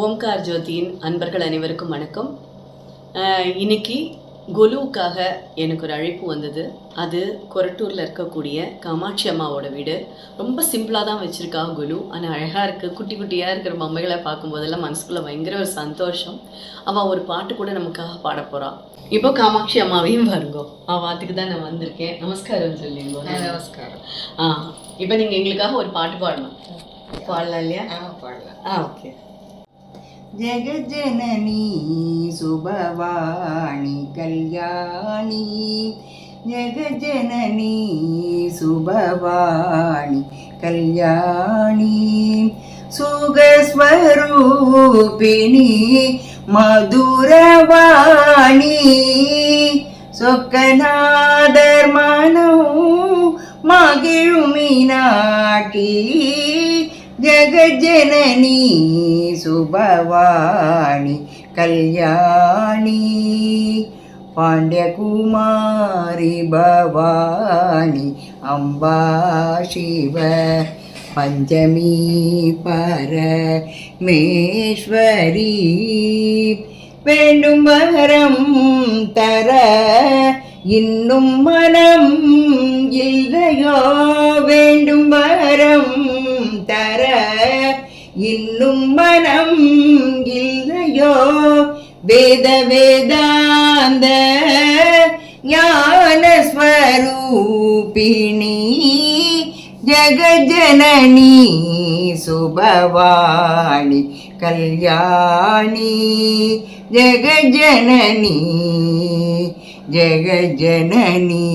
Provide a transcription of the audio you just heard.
ஓம்கார் ஜோதியின் அன்பர்கள் அனைவருக்கும் வணக்கம். இன்னைக்கு கொலுவுக்காக எனக்கு ஒரு அழைப்பு வந்தது. அது கொரட்டூரில் இருக்கக்கூடிய காமாட்சி அம்மாவோட வீடு. ரொம்ப சிம்பிளாக தான் வச்சுருக்கா கொலு. ஆனால் அழகாக இருக்குது குட்டி குட்டியாக இருக்கிற பொம்மைகளை பார்க்கும்போதெல்லாம் மனசுக்குள்ளே பயங்கர ஒரு சந்தோஷம். அவள் ஒரு பாட்டு கூட நமக்காக பாட போகிறா இப்போ காமாட்சி அம்மாவையும் வருங்கோ அவள் வாத்துக்கு தான் நான் வந்திருக்கேன். நமஸ்காரம் சொல்லிங்கோ நமஸ்காரம். ஆ இப்போ நீங்கள் எங்களுக்காக ஒரு பாட்டு பாடணும். பாடலாம் இல்லையா? ஆ பாடலாம். ஆ ஓகே. ஜெகஜனனி சுபவாணி கல்யாணி ஜெகஜனனி சுபவாணி கல்யாணி சுகஸ்வரூபிணி மதுரவாணி சொக்கநாதர் மனம் மகிழுமினாட்டி ஜெகஜனனி சுபவாணி கல்யாணி பாண்டியகுமாரி பவானி அம்பா சிவ பஞ்சமி பரமேஸ்வரி வேண்டும் வரம் தர இன்னும் மனம் இன்னும் மனம் இல்லையோ? வேத வேதாந்த ஞானஸ்வரூபிணி ஸ்வரூபிணி சுபவாணி கல்யாணி ஜகஜனனி ஜகஜனனி.